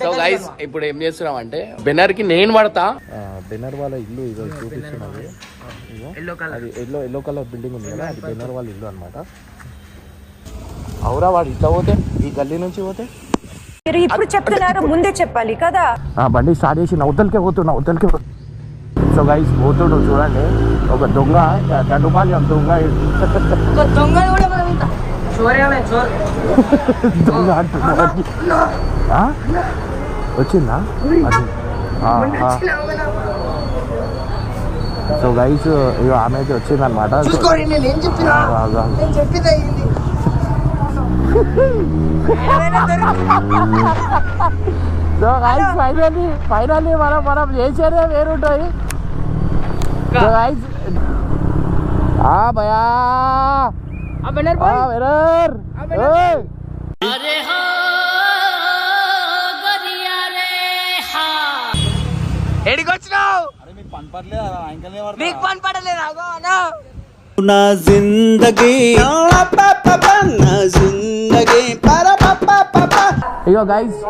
So guys ఇప్పుడు ఏం చేస్తున్నాం అంటే బెనర్కి నేను పడతా బెనర్ వాళ్ళ ఇల్లు. ఇదో చూపిస్తున్నది అది ఎల్లో ఎల్లో కలర్ బిల్డింగ్ ఉంది కదా అది బెనర్ వాళ్ళ ఇల్లు అనమాట అవురా వాడు ఇట్లా పోతే ఈ గల్లీ నుంచి పోతే? మీరు ఇప్పుడు చెప్తున్నారు ముందే చెప్పాలి కదా. ఆ బండి స్టార్ట్ చేసి నవ్వుతలకే పోతున్నా నవ్వుతలకే సో గైస్ పోతుడు చూడండి. ఒక దొంగ దండుపాలి దొంగ దొంగ దొంగ అంటున్నాడు. ఆ? వచ్చిందా. సో గైస్ ఇక ఆమె అయితే వచ్చిందనమాట సో గైస్ ఫైనల్లీ ఫైనల్లీ మనం మనం చేసేదే వేరుంటాయి సో గైస్ ఆ భయా. ఆ బెనర్ ఆ వెరర్ ఏయ్ ఎడికి వచ్చినావు మీకు పని పడలేదు? అగో అన్నా నా జిందగీ. నా జిందగీ పర ఇగో. గైస్.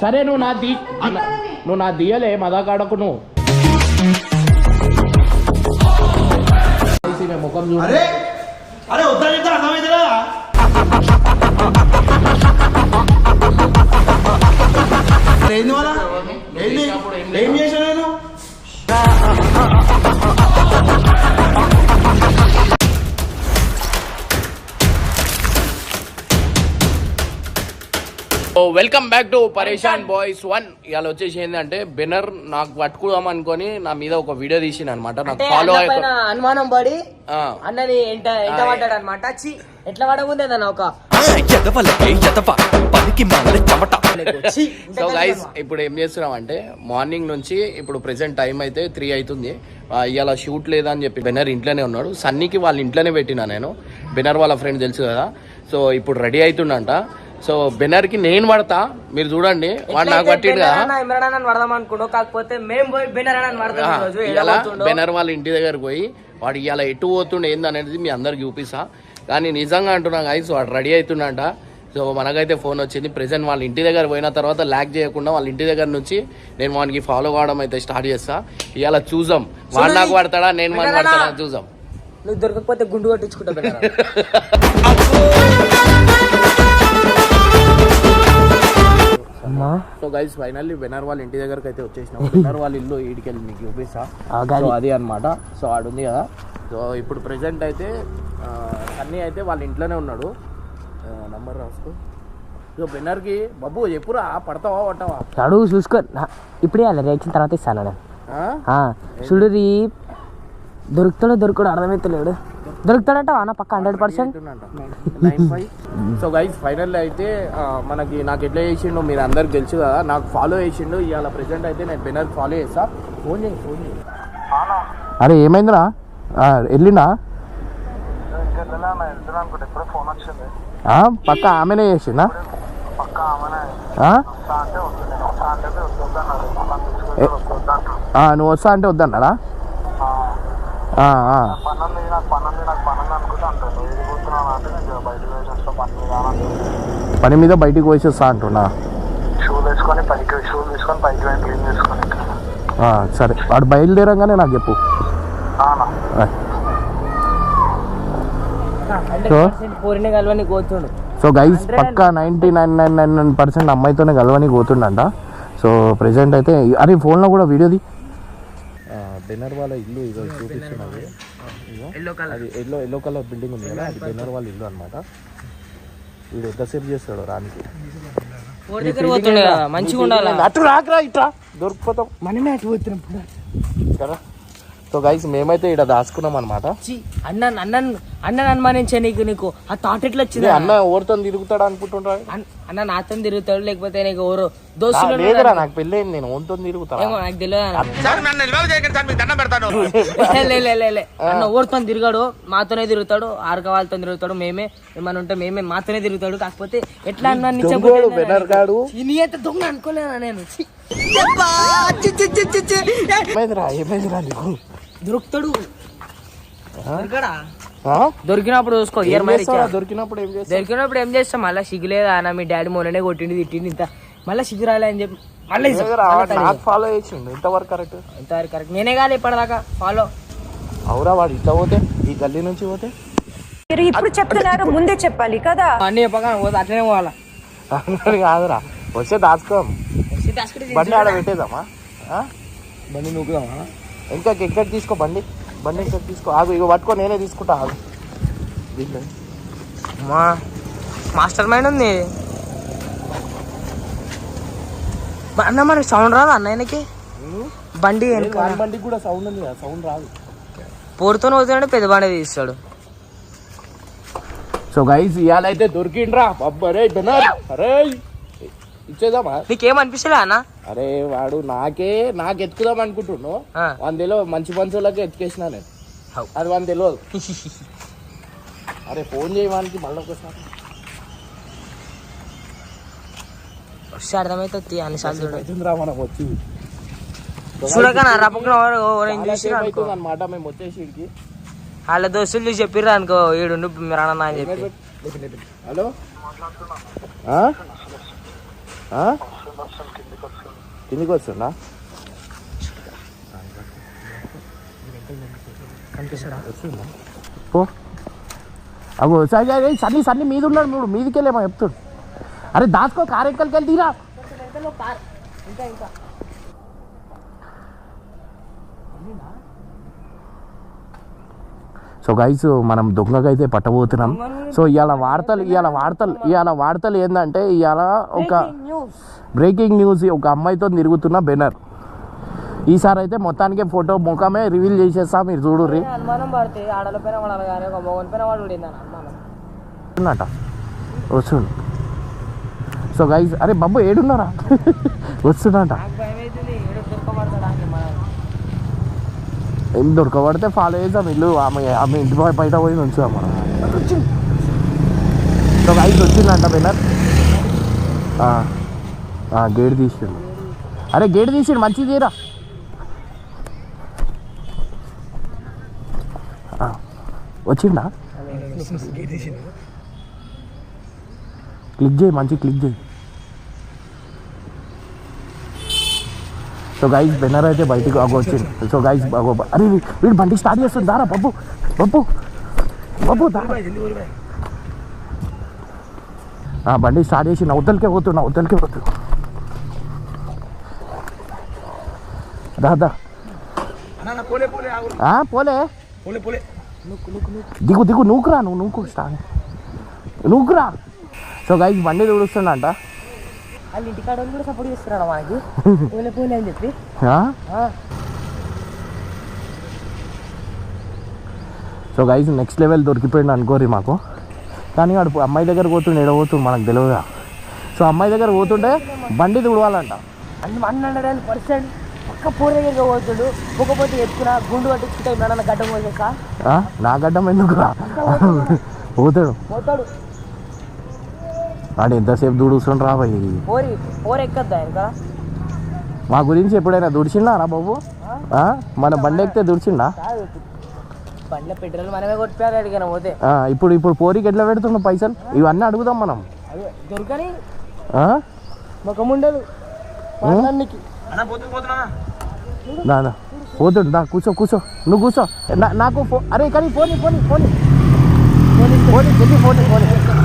సరే నువ్వు నా దీ నువ్వు నా దియలే మదాకాడకు నువ్వు. ముఖం చూడు ఏంది వాళ్ళ? ఏంది? ఏం చేశా నేను ఓ welcome back to Pareshan boys one. ఇవాళ వచ్చేసి ఏంటంటే బెనర్ నాకు పట్టుకుందాం అనుకొని నా మీద ఒక వీడియో తీసిన అనమాట నాకు ఫాలో అనుమానం పడి అన్నని ఎంట ఎంట పడ్డాడు అనమాట చి ఎట్లా అన్న ఒక చెమట. ఇంత సో? గైస్ ఇప్పుడు ఏం చేస్తున్నాం అంటే మార్నింగ్ నుంచి ఇప్పుడు ప్రెసెంట్ టైం అయితే త్రీ అవుతుంది. ఆ, ఇవాళ షూట్ లేదని చెప్పి బెనర్ ఇంట్లోనే ఉన్నాడు. సన్నీకి వాళ్ళ ఇంట్లోనే పెట్టినా నేను. బెనర్ వాళ్ళ ఫ్రెండ్ తెలుసు కదా. సో ఇప్పుడు రెడీ అవుతుండంట సో బెనర్కి నేను పడతా. మీరు చూడండి వాడు నాకు పట్టిండు కదా. బెనర్ కాకపోతే మేము పోయి బెనర్ అని వాళ్ళ ఇంటి దగ్గరకు పోయి వాడు ఇవాళ ఎటు పోతుండే ఏంది అనేది మీ అందరికి చూపిస్తా. కానీ నిజంగా అంటున్నా గైస్ వాడు రెడీ అవుతుండంట. సో మనకైతే ఫోన్ వచ్చింది. ప్రెసెంట్ వాళ్ళ ఇంటి దగ్గర పోయిన తర్వాత ల్యాక్ చేయకుండా వాళ్ళ ఇంటి దగ్గర నుంచి నేను వానికి ఫాలో కావడం అయితే స్టార్ట్ చేస్తా. ఇవాళ చూద్దాం. వాడు నాకు పడతాడా నేను వాడిని బెనర్ పడతాడా అన్న. చూద్దాం. నువ్వు దొరకకపోతే గుండు కొట్టించుకుంటా సో గైస్ ఫైనల్లీ బెనర్ వాళ్ళ ఇంటి దగ్గరకు అయితే వచ్చేసినాం. బెనర్ వాళ్ళ ఇల్లు ఈడికెళ్ళి మీకు చూపిస్తా. సో అది అన్నమాట. సో ఆడు ఉంది కదా. సో ఇప్పుడు ప్రెసెంట్ అయితే ఆ, సన్నీ అయితే వాళ్ళ ఇంట్లోనే ఉన్నాడు. నంబర్ రాసుకో. సో బెనర్కి బాబు చెప్పురా పడతావా పట్టవా అడుగు చూసుకో. ఇప్పుడే అలా రేచిన తర్వాత ఇస్తాను నేను? చూడు రీ దొరుకుతాడో దొరుకుతాడో అర్థమైతలేడు. దొరుకుతాడంట అన్న పక్క hundred percent. So guys final అయితే మనకి నాకు ఎట్లా చేసిండో మీరు అందరికి తెలుసు కదా. నాకు ఫాలో చేసిండు. ఇవాళ ప్రెసెంట్ అయితే నేను బెనర్ ఫాలో చేస్తా. ఫోన్ చేయి ఫోన్ చేయి. అరే ఏమైందిరా? వెళ్ళినా ఆ, పక్క ఆమెనే చేసిందా? నువ్వు వస్తా అంటే వద్దన్నాడా. పని మీద బయటికి పోసేస్తా అంటున్నా. సరే. వాడు బయలుదేరంగానే నాకు చెప్పు. సో? పోరినే కలవని కూర్చోడు సో గైస్ పక్కా ninety nine nine nine nine percent అమ్మాయితోనే కలవని పోతుండంట సో ప్రెసెంట్ అయితే అరే ఫోన్లో కూడా వీడియోది బెనర్ వాళ్ళ ఇల్లు ఇదో చూపిస్తున్నది. కలర్. అది ఎల్లో ఎల్లో కలర్ బిల్డింగ్ ఉంది కదా అది బెనర్ వాళ్ళ ఇల్లు అనమాట వీడు ఎంతసేపు చేస్తాడు రానికి. మంచిగా ఉండాలి? అటు రాకరా ఇట్రా దొరికిపోతాం. మనమే అటు పోతున్నాం కదా? సో గైస్ మేమైతే ఇక్కడ దాచుకున్నాం అనమాట అన్న అన్న అన్నని అనుమానించే నీకు నీకు ఆ థాట్ ఎట్లా వచ్చింది అన్న? ఎవరితో తిరుగుతాడు అనుకుంటుంటా అన్- అన్న నాతో తిరుగుతాడు లేకపోతే నీకు ఎవరు దోస్తులు లేదురా నాకు పెళ్ళైంది నేను ఓన్తో తిరుగుతా ఏమో నాకు తెలియదు అన్న. లే, లే, లే, లే. అన్న ఎవరితో తిరిగాడు మాతోనే తిరుగుతాడు ఆర్క వాళ్ళతో తిరుగుతాడు మేమే ఏమన్నా ఉంటే మేమే మాతోనే తిరుగుతాడు. కాకపోతే ఎట్లా దొంగోడు బెనర్ గాడు నీ అయితే దొంగ అనుకోలేనా నేను? దొరుకుతాడు. దొరకడా? దొరికినప్పుడు చూసుకో ఇయర్ మరి? దొరికినప్పుడు ఏం దొరికినప్పుడు ఏం చేస్తాం మళ్ళీ సిగ్గులేదా? అన్న మీ డాడీ మొన్ననే కొట్టింది తిట్టింది ఇంత మళ్ళీ సిగ్గు రాలే అని చెప్పి మళ్ళీ. నాకు ఫాలో చేసిండు. ఇంతవరకు కరెక్ట్ ఇంతవరకు కరెక్ట్ నేనే కాదు ఇప్పటిదాకా ఫాలో అవురా వాడు ఇట్లా పోతే? ఈ గల్లీ నుంచి పోతే? మీరు ఇప్పుడు చెప్తున్నారు ముందే చెప్పాలి కదా. అన్ని చెప్పగా పోతే అట్లనే పోవాలా? అందరు కాదురా. వస్తే దాచుకోం. బండి ఆడ పెట్టేద్దామా? ఆ? బండి నూకుదామా? ఇంకా ఎక్కడ తీసుకో బండి? బండి ఇంకా తీసుకో? ఆగు ఇక పట్టుకో నేనే తీసుకుంటా ఆగు. దీంట్లో మా మాస్టర్ మైండ్ ఉంది. అన్న మరి సౌండ్ రాదు అన్నయ్యకి బండి బండికి కూడా సౌండ్ ఉంది కదా సౌండ్ రాదు. పోరుతో పోతున్నాడు పెద్ద బండి తీస్తాడు. సో గైస్ ఇవాళ అయితే దొరికిండ్రా అరే బెనర్ అరే ఇచ్చేద్దామా? నీకేం అనిపిస్తలే అన్న? అరే వాడు నాకే నాకు ఎత్తుకుదాం అనుకుంటుండు. ఆ. వాని తెలియదు మంచి పంచులకి ఎత్తుకేసిన నేను. అది వాని తెలియదు అరే ఫోన్ చేయడానికి మళ్ళీ ఒకసారి. వస్తే అన్నిసార్లు అనుకో. అనమాట మేము వచ్చేసి ఈడికి. వాళ్ళ దోస్తులు చూసి చెప్పిర్రు అనుకో ఈడుండు మీరు అన్న అని చెప్పి. హలో? కిందికి వస్తుందా? పో. అగో సరే సన్నీ సన్నీ మీద ఉన్నాడు నువ్వు మీదికి వెళ్ళేమో చెప్తాడు. అరే దాచుకో కారెక్కలకి వెళ్ళి తీరా? సో గైస్ మనం దొంగకైతే పట్టబోతున్నాం. సో ఇవాళ వార్తలు ఇవాళ వార్తలు ఇవాళ వార్తలు ఏంటంటే ఇవాళ ఒక బ్రేకింగ్ న్యూస్ ఒక అమ్మాయితో తిరుగుతున్న బెనర్ ఈసారి అయితే మొత్తానికి ఫోటో ముఖమే రివీల్ చేసేస్తా మీరు అనుమానం వస్తున్నట వస్తుండు సో గైస్ అరే బాబు ఏడున్నారా? వస్తున్నట నాకు భయం అవుతుంది ఏడు దొరకబడతాడా అని మన ఏం దొరకబడితే ఫాలో చేద్దాం ఇల్లు ఆమె ఆమె ఇంటి బయ- బయట పోయి ఉంచుదాం మనం. సో గైస్ వచ్చిందంట బెనర్ గేట్ తీసిండు. అరే గేట్ తీసిండు మంచిది తీరా. ఆ, వచ్చిండా? క్లిక్ చేయి మంచి క్లిక్ చేయి. సో గైస్ బెన్నర్ అయితే బయటికి అగో వచ్చింది సో గైస్ అగో అరే వీడు బండి స్టార్ట్ చేస్తుంది. దారా బబ్బు బబ్బు బబ్బు దారా. బండి స్టార్ట్ చేసి పోతున్నా అవతలకే పోతున్నా దా దా. ఆ, పోలే. దిగు దిగు నూకురా నువ్వు నూకు స్టార్ట్. నూకురా. సో గైస్ బండి తుడుస్తుండంట వాళ్ళు ఇంటికాడ వాళ్ళు కూడా సపోర్ట్ చేస్తున్నాడు మనకి? పోలే అని చెప్పి? సో గైజ్ నెక్స్ట్ లెవెల్ దొరికిపోయింది అనుకోరి మాకు. కానీ వాడు అమ్మాయి దగ్గర పోతుండే ఎడ పోతుంది మనకు తెలియదుగా సో అమ్మాయి దగ్గర పోతుంటే బండి తుడవాలంట. అన్ని వన్ హండ్రెడ్ పర్సెంట్ పక్క పూర దగ్గరికి పోతాడు. పోకపోతే ఎత్తుకున్నా గుండు పట్టించుకుంటే నన్ను గడ్డం పోసేసా? నా గడ్డం ఎందుకురా? పోతాడు. పోతాడు. వాడు ఎంతసేపు దూడుస్తుండు రా భయ్ పోరి పోర ఎక్కద్దా ఇంకా? మా గురించి ఎప్పుడైనా దుడిచిండా రా బాబు? ఆ? మన బండి ఎక్కితే దుడిచిండా? పెట్రోల్ మనమే పోతే. ఆ, ఇప్పుడు ఇప్పుడు పోరికి ఎట్లా పెడుతున్నా పైసలు? ఇవన్నీ అడుగుదాం మనం. దొరకని? ఆ? ముఖం ఉండదు. మాట్లాడడానికి దా దా. పోతుడు దా కూర్చో కూర్చో. నువ్వు కూర్చో. నా- నాకు ఫో అరే కానీ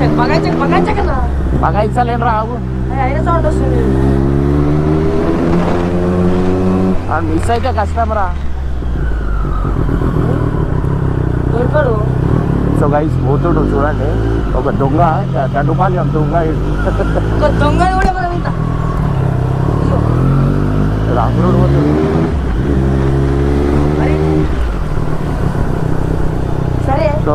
అయ్యో వీడు ఎందుకు అన్ని హాయ్ హాయ్ హాయ్ బాగా ఇచ్చలేను రావు మిస్ అయితే కష్టం రా దొరకడు సో గైస్ పోతుడు చూడండి ఒక దొంగ దండుపాలెం దొంగ ఈడు. ఒక దొంగ కూడా మనం ఇంత రాముడు పోతుడు సో గైస్ మనం కాదు అది కాదు మనం ఎక్కడైనా బయట ఎటు పోయిండ్రా ఆ, కాదు. వాళ్ళ ముందట పోతాడు మనం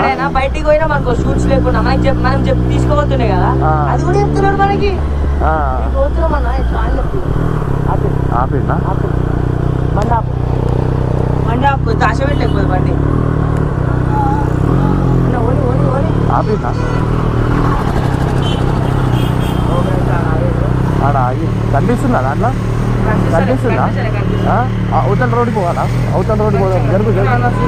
ఏడైనా బయటికి పోయినా మనకు షూట్స్ లేకుండా మనకి మనం చెప్పి కదా. అది కూడా చెప్తున్నాడు మనకి. ఆపిండా దాశ బండి ఆపిండా ఆడ ఆగి. కనిపిస్తుందా దాంట్లో? కనిపిస్తుందా? అవతల రోడ్డుకి పోవాలా? అవతల రోడ్డు పోదాం. జరుగు జరుగు.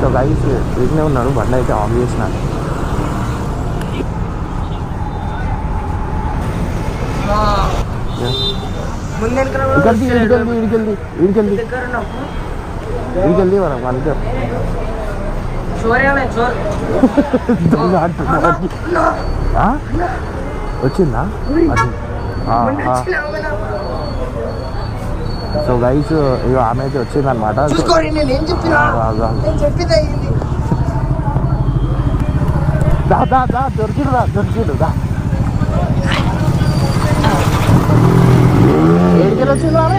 సో గైస్ వీటినే ఉన్నాడు బండి అయితే ఆన్ చేసిన. ముందు వెనకాల కూడా ఇక్కడికి ఇడికెళ్ళి ఇడికెళ్ళి ఇడికెళ్ళి మనం చోర్ వచ్చిందా. సో గైస్ ఇక ఆమె అయితే వచ్చిందనమాట అయ్యింది దా దా దా దొరికిడు రా దొరికిడు దా. ఏడికి వచ్చింది ఆమె?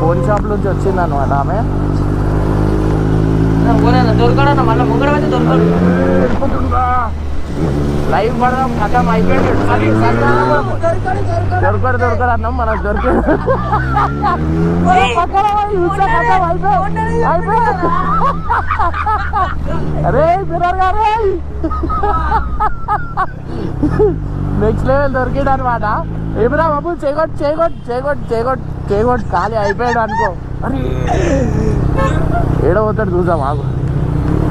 ఫోన్ షాప్ నుంచి వచ్చింది అనమాట ఆమె. దొరకడన్న మళ్ళీ దొరకడు. లైవ్ పడదాం కథం అయిపోయింది. సరే, సరే. దొరకడు దొరకడు అన్నాం మనకు దొరికాడు అరే పిల్లర్ గారే నెక్స్ట్ లెవెల్ దొరికాడు అనమాట ఏమిరా బాబు చేయగొట్టు చేయగొట్టు చేయగొట్టు చేయగొట్టు చేయగొట్టు ఖాళీ అయిపోయాడు అనుకో. అరే ఏడో పోతాడు చూద్దాం ఆగు.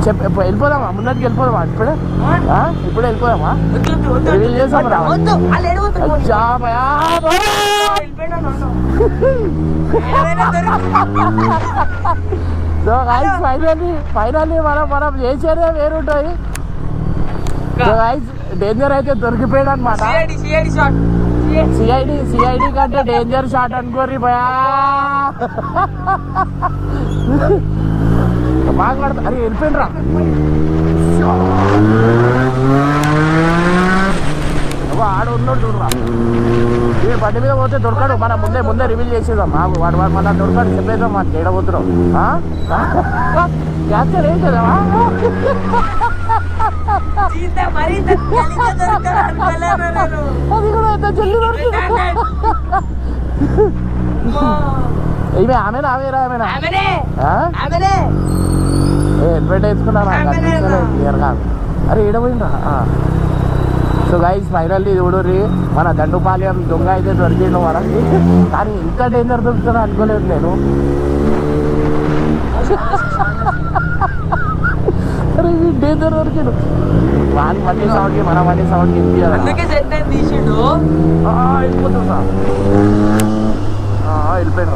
చెప్ప ఇప్పుడు వెళ్ళిపోదామా? ముందరికి వెళ్ళిపోదామా? ఇప్పుడే? ఇప్పుడే వెళ్ళిపోదామా? రివీల్ చేసాం సో గైస్ ఫైనల్లీ ఫైనల్లీ మనం మనం చేసేదే వేరుంటాయి సో డేంజర్ అయితే దొరికిపోయాడు అనమాట సిఐడి సిఐడి కంటే డేంజర్ షాట్ అనుకోరి భయా. బాగా పడతా అరే వెళ్ళిపోయినరా ఆడ ఉన్నాడు చూడరా. వీడు బండి మీద పోతే దొరకడు. మనం ముందే ముందే రివీల్ చేసేద్దాం. మాకు వాడు వాడు మన దొరకడు. చెప్పేద్దాం మాకు ఏడబోతున్నాం క్యాప్చర్ ఏం కదా అది కూడా ఎంత జల్లి దొరికింది ఇవే ఆమెనా? హెల్మెట్ వేసుకున్నాను? క్లియర్ కాదు అరే ఏడపోయిందా సో గైస్ ఫైనల్లీ చూడరి మన దండుపాలెం దొంగ అయితే దొరికిండు మనకి కానీ ఇంత డేంజర్ దొరుకుతుందో అనుకోలేదు నేను. డేంజర్ దొరికిండు వాని బండి సౌండ్కి మన బండి సౌండ్కి ఇప్పించాలి అందుకే సెట్ అయింది తీసిండు. వెళ్ళిపోతుందా వెళ్ళిపోయినా.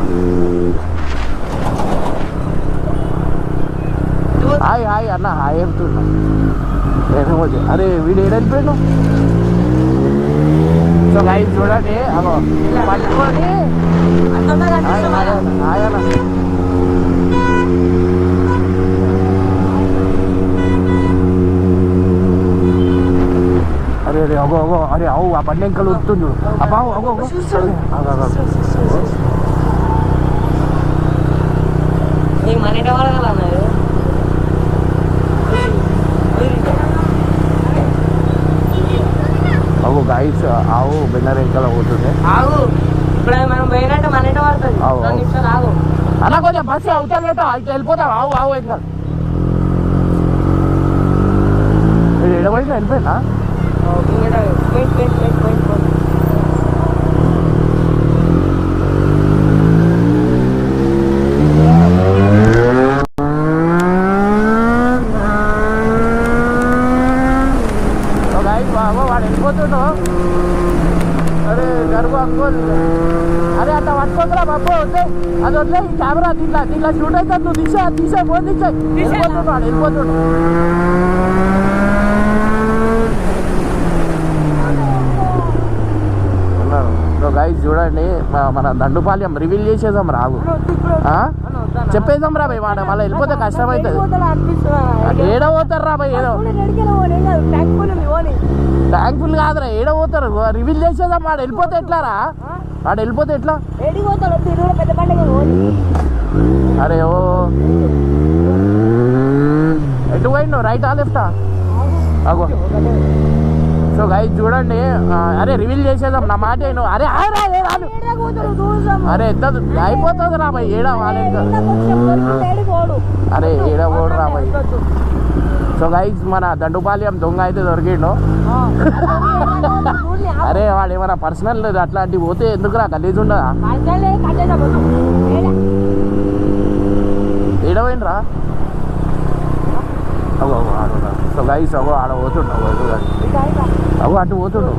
హాయ్ హాయ్ అన్న. హాయ్ చెప్తున్నా ఏమో అరే వీడు ఏడైపోయాడు సో గైస్ చూడండి. అగో పట్టుకొని హాయ్ అన్న. అరే అరే అగో అగో అరే అవు ఆ బండి ఇంకా వస్తుంది అబ్బా అగో అగో అగో అగో నీ మనీట వాడగల అన్నారు అగో గైస్ ఆవు బెన్నర్ ఇంకా పోతుంది ఆగు ఇప్పుడు మనం పోయినట్టు పడుతుంది రెండు ఆగు. నిమిషాలు ఆగు అన్న కొంచెం బస్సు అవుతాను అయితే వెళ్ళిపోతాం ఆవు ఆవు మీరు ఎడబడినా వెళ్ళిపోయినా అరే జరుగు అంకోల్ బాబు వద్దే అది వదిలే ఈ కెమెరా దీంట్లో దీంట్లో షూట్ అయితే నువ్వు తీసే తీసే ఫోన్ తీసే వెళ్ళిపోతున్నాడు వెళ్ళిపోతున్నాడు వెళ్ళిపోతుండు సో గైస్ చూడండి మ- మన దండుపాలెం రివీల్ చేసేద్దాం రాగు చెప్పేద్దాం రా భయ్ మాట మళ్ళీ వెళ్ళిపోతే కష్టం అవుతుంది ఏడ పోతారు రా భయ్ ఏదో థ్యాంక్ఫుల్ కాదురా ఏడ పోతారు? రివీల్ చేసేద్దాం వాడు వెళ్ళిపోతే ఎట్లా రా? వాడు వెళ్ళిపోతే ఎట్లా? అరే ఓ. ఎటు పోయిండు? రైటా లెఫ్టా అగో సో గైస్ చూడండి. అరే రివీల్ చేసేద్దాం. నా మాట ఏను అరే రాను. అరే అయిపోతుంది రా భయ్. ఏడా వాళ్ళ ఇంకా అరే ఏడ పోడు రా భయ్. సో గైస్ మన దండుపాలెం దొంగ అయితే దొరికిండు. అరే వాడు ఏమైనా పర్సనల్ అట్లాంటివి పోతే ఎందుకురా? గలీజ్ ఉండదా ఏడవైనరా అగో అగో ఆడ సో గైస్ అగో ఆడ పోతుండు అగో అటు పోతుండు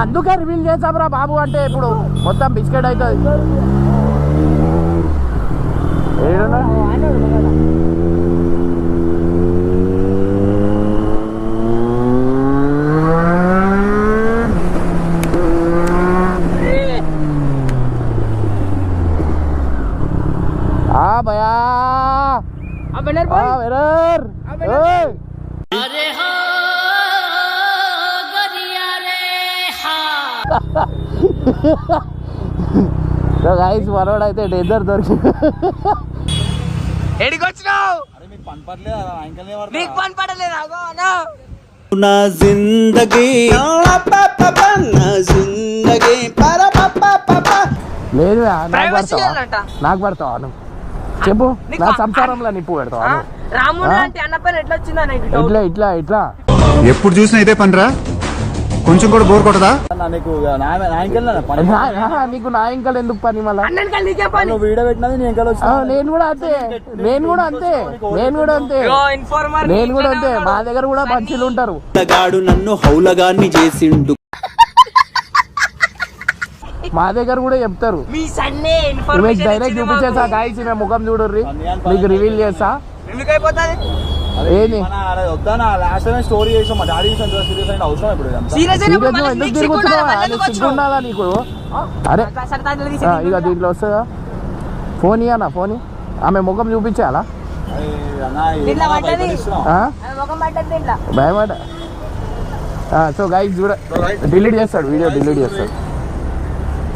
అందుకే రివీల్ చేసాంరా బాబు అంటే ఇప్పుడు మొత్తం బిస్కెట్ అవుతుంది. ఏడన్నా ఆ. భయా ఆ వెరర్ ఓయ్ సో గైస్ మనోడు అయితే డేంజర్ దొరికి ఎడికి వచ్చినావు? నీకు పని పడలేదు? అగో అన్నా నా జిందగీ. నా జిందగీ. లేదు నాకు Privacy పడతావా? చేయాలంట. నాకు పడతావా? నువ్వు. చెప్పు. నా ఆ- సంసారంలో నిప్పు పెడతావా నువ్వు? రాముడు ఆ? అంటే అన్న పైన ఎట్లా వచ్చిందా నీకు ఇట్లా ఇట్లా ఇట్లా ఎప్పుడు చూసినా ఇదే పనిరా? కొంచెం కూడా బోర్ కొట్టదా? నీకు నా- నా- నీకు నా ఇంకలు ఎందుకు పని మళ్ళా? వీడియో పెట్టినది నేను ఇంకా కూడా అంతే. నేను కూడా అంతే. నేను కూడా అంతే. ఇన్ఫార్మర్ నేను కూడా అంతే. మా దగ్గర కూడా మంచిలు ఉంటారు. గాడు నన్ను హౌలగాన్ని చేసిండు. మా దగ్గర కూడా చెప్తారు. మీ సన్నే ఇమేజ్ ఇన్ఫర్మేషన్ డైరెక్ట్ చూపించేసా గాయస్ మేము ముఖం చూడుర్రి. మీకు రివీల్ చేస్తా ఎందుకు అయిపోతుంది ఏంది? స్టోరీ చేసాం మా డాడీ సీరియస్ అంటే అవసరం ఇప్పుడు నీకు? అరే ఇక దీంట్లో వస్తుందా? ఫోన్ ఇయ్యనా ఫోన్. ఆమె ముఖం చూపించాలా? భయమాట సో గైస్ చూడ. డిలీట్ చేస్తాడు వీడియో డిలీట్ చేస్తాడు.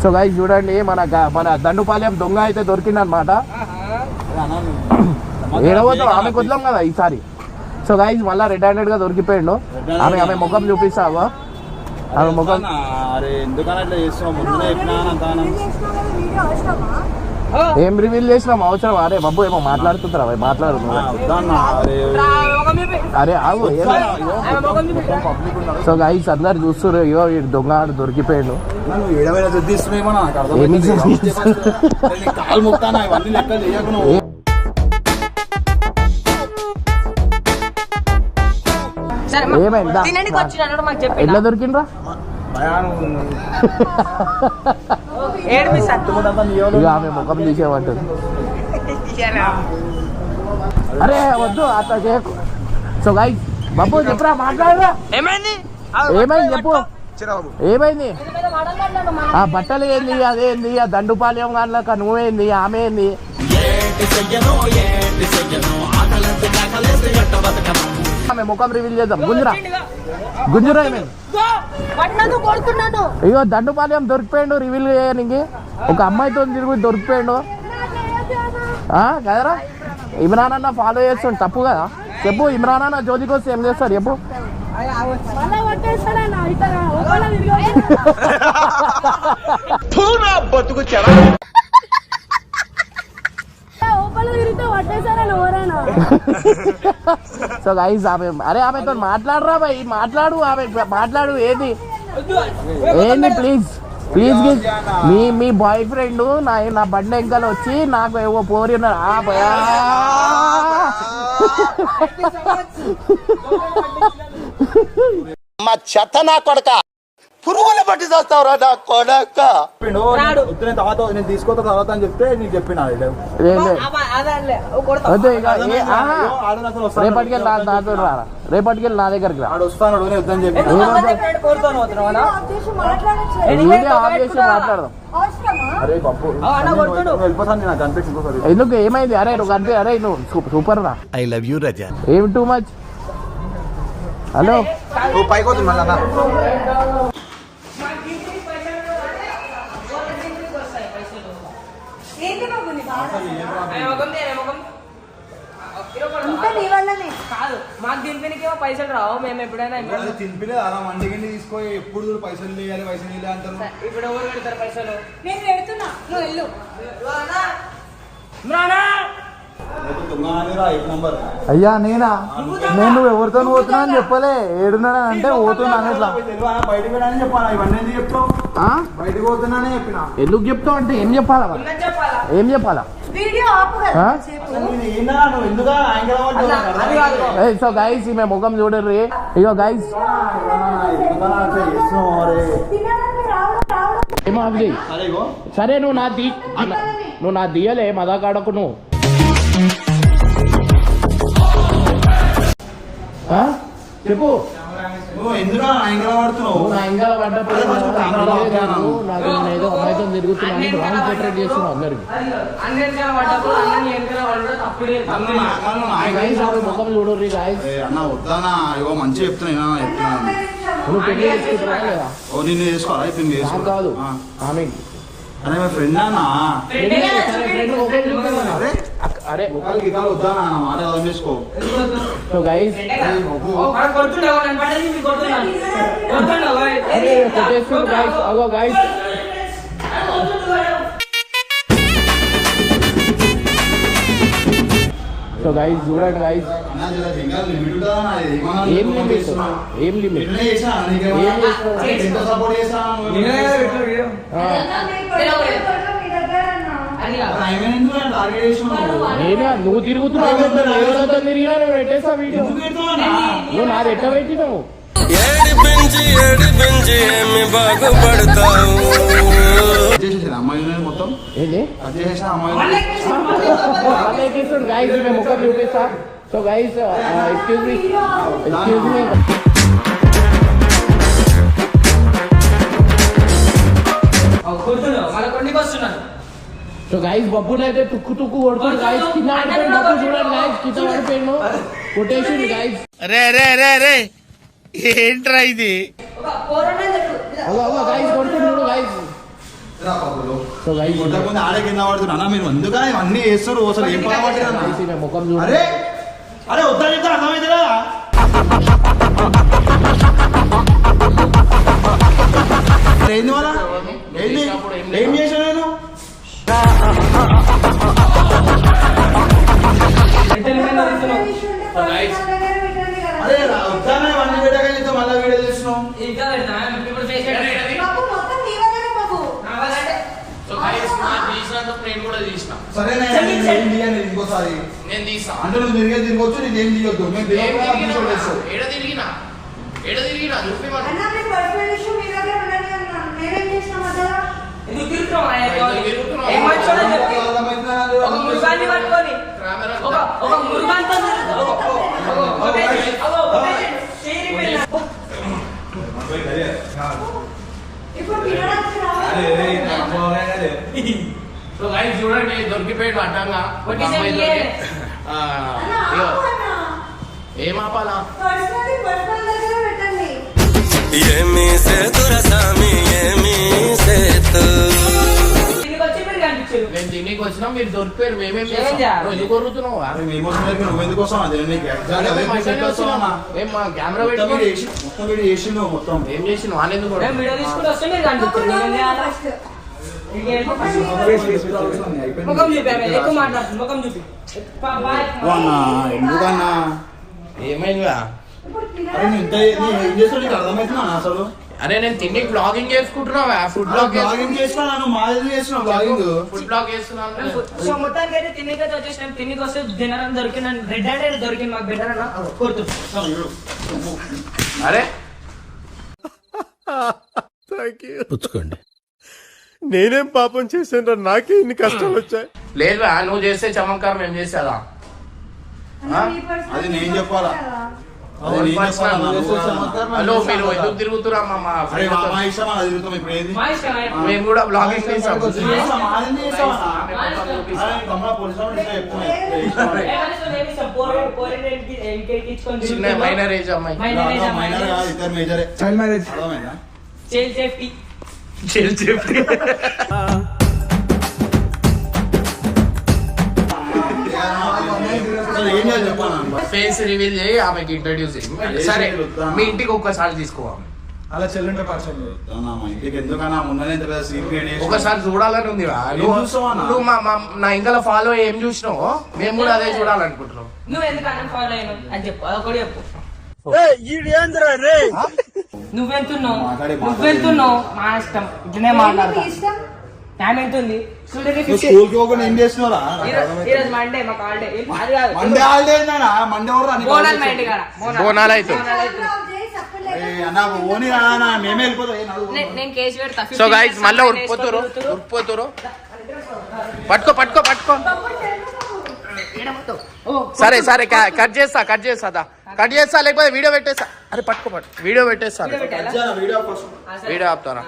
సో గైస్ చూడండి మన మన దండుపాలెం దొంగ అయితే దొరికిందనమాట ఏడవద్దు ఆమె కుదలం కదా ఈసారి. సో గైస్ మళ్ళీ రెడ్ హ్యాండెడ్గా దొరికిపోయిండు. ఆమె ఆమె ముఖం చూపిస్తావా? ఆమె ముఖం అరే ఎందుకన్నా ఇట్లా ఏం రివీల్ చేసినాం అవసరం. అరే బాబు ఏమో మాట్లాడుతుంటారా? భయ్, మాట్లాడు అరే చూపి సో గైస్ అందరు చూస్తున్నారు ఇగో ఈ దొంగ ఆడు దొరికిపోయాడు. ఏమైంది? ఎట్లా దొరికిండ్రా? ఆమె ముఖం తీసేమంటుంది అరే వద్దు అట్లా చేయకు. సో గైస్ బాబు చెప్పురా మాట్లాడరా ఏమైంది? ఏమైంది చెప్పు. ఏమైంది? ఆ బట్టలు ఏంది? అదేంది ఆ దండుపాలెం గాన్లక నువ్వేంది ఆమె ఏంది? ఆమె ముఖం రివీల్ చేద్దాం. గుంజురా. గుంజురా కొడుతున్నాను ఇగో దండుపాలెం దొరికిపోయిండు రివీల్ చేయడానికి. ఒక అమ్మాయితో తిరిగి దొరికిపోయిండు. ఆ, కదరా? ఇమ్రాన్ అన్న ఫాలో చేస్తుండు. తప్పు కదా? చెప్పు ఇమ్రాన్ అన్న జ్యోతికి వస్తే ఏం చేస్తారు చెప్పు. సో గైస్ ఆమె అరే ఆమెతో మాట్లాడరా భయ్ మాట్లాడు ఆమె మాట్లాడు ఏది? ఏంది ప్లీజ్ ప్లీజ్ ప్లీజ్ మీ మీ బాయ్ ఫ్రెండ్ నా నా బండి ఎంకలు వచ్చి నాకు ఏవో పోరి ఉన్నారు. ఆ భయా మా చెత్త నా కొడక. పురుగుల పట్టి చేస్తావురా నా కొడక. చెప్పిండు రాడు. వద్దు నేను తర్వాత నేను తీసుకోతా తర్వాత అని చెప్తే నీకు చెప్పిన? అదే ఇక ఏ- ఆహా. రేపటికి నా నాతో రా రేపటికి నా దగ్గరికి రా. ఆడు వస్తాను నేను వద్దని చెప్పి ఎందుకు అబద్ధం చెప్పాడు? కోరుతాను పోతున్నావు అన్నా? వీడియో ఆఫ్ చేసి మాట్లాడదాం. అరే పప్పు ఆ, అన్న కొడుతుడు. వెళ్ళిపోతాను నాకు అనిపించింది ఇంకోసారి. ఎందుకు ఏమైంది? అరే నువ్వు కనిపి అరే నువ్వు సూ- సూపర్ రా. ఐ లవ్ యూ రజా ఏం టూ మచ్ హలో? పైకి వద్దు మళ్ళీ అన్న. ఏంటి బాబు నీ బాధ? ఆయన ముఖం తీయ్, ఆయన ముఖం. అంతా నీ వల్లనే కాదు మాకు దింపినకేమో పైసలు రావు మేము ఎప్పుడైనా అది తినిపిలేదు అలా మండికి తీసుకో ఎప్పుడు చూడు పైసలు లేయాలి పైసలు ఇవ్వాలి అంటారు. ఇప్పుడు ఎవరు పెడతారు పైసలు? నేను పెడుతున్నా. నువ్వు వెళ్ళు. అయ్యా నేనా? నేను ఎవరితో పోతున్నా అని చెప్పలే. ఏడున్నాడు అంటే పోతున్నాను ఇట్లా బయటకు పోతున్నానే చెప్పిన? ఎందుకు చెప్తావు అంటే ఏం చెప్పాలా ఏం చెప్పాలా? నువ్వు సో గైస్ ఈమె ముఖం చూడర్రి. ఇగో గైస్ ఏమో సరే నువ్వు నా తీ నువ్వు నా తీయలే మదాకాడకు నువ్వు. చెప్పు. పడుతున్నావు నా ఇంకా పడ్డప్పుడు నాకు నేను ఏదో అమ్మాయితో తిరుగుతున్నాను రాంగ్ పోర్ట్రేట్ చేస్తున్నావు అందరికి. ముఖం అన్న వద్దానా ఇగో మంచిగా చెప్తున్నా చెప్తున్నాను నువ్వు పెళ్ళి చేసుకుంటున్నావా లేదా? ఓ నిన్ను చేసుకోవాలా? ఇప్పుడు నిన్ను నాకు చేసుకో కాదు. ఆమె. అరే మా ఫ్రెండ్ అన్నా. ఫ్రెండ్. అరే అక్క- అరే ఒకరికి ఇతరులు వద్దానా అన్న మాట అర్థం చేసుకో సో గైస్ కొడుతుండవు నన్ను పడ్డది మీకు కొడుతున్నాను కొడుతుండవు కొట్టేస్తుంది గైస్ అగో గైస్ సో గైస్ చూడండి గైస్ అన్నా జర ఇంకా లిమిట్ ఉంటుందా అన్న? ఇది ఏమన్నా ఏం నువ్వు లిమిట్ చేస్తున్నావు? ఏం లిమిట్ నిన్నే చేసా నీకేమన్నా? ఏం నువ్వు? నేనా నువ్వు తిరుగుతున్నావు. తిరిగినా పెట్టేస్తా వీడియో? నువ్వు నాది ఎట్ట పెట్టినావు? గైస్ మేము ముఖం చూపిస్తా. So guys excuse me excuse me కొడుతుండవు మళ్ళీ కొన్నికి వస్తున్నాను సో గైస్ బబ్బుని అయితే తుక్కు తుక్కు కొడుతుంది గైస్ కింద పడిపోయింది బబ్బు చూడండి గైస్ కింద పడిపోయిండు కొట్టేసింది గైస్ రే రే రే రే ఏంట్రా ఇది? గైస్ కొడుతుండు గైస్ రా బాబులు. సో గైస్ కొట్టకుండా ఆడే కింద పడుతున్నా అన్న మీరు ఎందుకని ఇవన్నీ చేస్తారు. అసలు ఏం పని పట్టిరన్నా? గైస్ ఈమె ముఖం అరే చూడండి అరే వద్దా చెప్తా అర్థమైందా తిరిగే తిరగొచ్చు నీకు ఏం తీయొద్దు మేము చేస్తాం. ఏడ తిరిగినా ఏడ తిరిగినా. ఇప్పుడు చూడండి దొరికిపోయాడు అడ్డంగా. ఒక కొట్టేసి అమ్మాయి ఏ? దొరికి. ఆ, అన్న ఇగో, ఆపు అన్న ఏం ఆపాలా? పర్సనల్ పర్సనల్ దగ్గర పెట్టండి. దీనికి వచ్చినా మీరు దొరికిపోయారు మేమేం అరే మేము మా కెమెరా చేసి మొత్తం ఏం చేసి నువ్వు ఆనేందుకు మేము వీడియో తీసుకుని వస్తే మీరు కనిపించారు నేనేం చేయాలా? ఫస్ట్ ఇంకేం? ముఖం చూపి ఎక్కువ మాట్లాడుతుంది ముఖం ఎందుకన్నా? అరే అసలు? నేను తిండి బ్లాగింగ్ చేసుకుంటున్నావా? ఫుడ్ బ్లాగ్ బ్లాగింగ్ చేస్తున్నా నువ్వు మాది చేస్తున్నావు? బ్లాగింగ్ ఫుడ్ బ్లాగ్ చేస్తున్నాను సో మొత్తానికి అయితే తిన్నీకి అయితే వచ్చేసినాం. తిన్నీకి వస్తే డిన్నర్ దొరికిన రెడ్ హ్యాండ్ దొరికింది మాకు బెటర్ అన్న. అరే. పుచ్చుకోండి. నేనేం పాపం చేశాను నాకే ఇన్ని కష్టాలు వచ్చాయి లేదు నువ్వు చేస్తే చమత్కారం మేము చేసేదా అది నేను చెప్పాలా కదా. అది నేను చెప్పాలా నా నువ్వు కాదా? హలో మీరు ఎందుకు తిరుగుతురా మా మా అరే friend మా తో? మా ఇష్టం అది తిరుగుతాం ఇప్పుడు ఏంది మా ఇష్టం ఆయన. మేము కూడా బ్లాగింగ్ చేసాం చిన్న. మైనర్ ఏజ్ అమ్మాయి మైనర్ ఏజ్ అమ్మాయి. మైనర్ కాదు, ఇద్దరు మేజరే చైల్డ్ మ్యారేజ్ అర్థమైందా చైల్డ్ సేఫ్టీ ఫేస్ రివీల్ చేయి ఆమెకి ఇంట్రడ్యూస్ చేయి. సరే మీ ఇంటికి ఒక్కసారి తీసుకోవాలి అలా చెల్లుంటే పరిచయం మా ఇంటికి ఎందుకన్నా? మొన్ననే ఇంత పెద్ద సీన్ క్రియేట్ చేసి ఒకసారి చూడాలని ఉంది? నువ్వు మా మా- నా ఇంకా ఫాలో ఏం చూసినావో? మేము కూడా అదే చూడాలనుకుంటున్నాం. నువ్వు ఎందుకు అన్నం ఫాలో అయినావు? అని చెప్పు అదొకటి చెప్పు. నువ్వెంతున్నావు? మాట్లాడే నువ్వెంతున్నావు? మా ఇష్టం. ఇట్లనే మాట్లాడతా. టైం ఎంత ఉంది ఏం ఈరోజు మండే మాకు హాలిడే కాదు మండే హాలిడే ఏందన్నా? మండే ఎవరు బోనాలు ఇంటి కాడ బోనాలు. నేను కేసు పెడతా. సో గైస్ మళ్ళీ ఉరికిపోతురు ఉరికిపోతురు పట్టుకో పట్టుకో పట్టుకో. సరే సరే కట్ చేస్తా కట్ చేస్తా దా. కట్ చేస్తా లేకపోతే వీడియో పెట్టేస్తా. అరే పట్టుకో పట్టు. వీడియో పెట్టేస్తా వీడియో ఆపుతారా?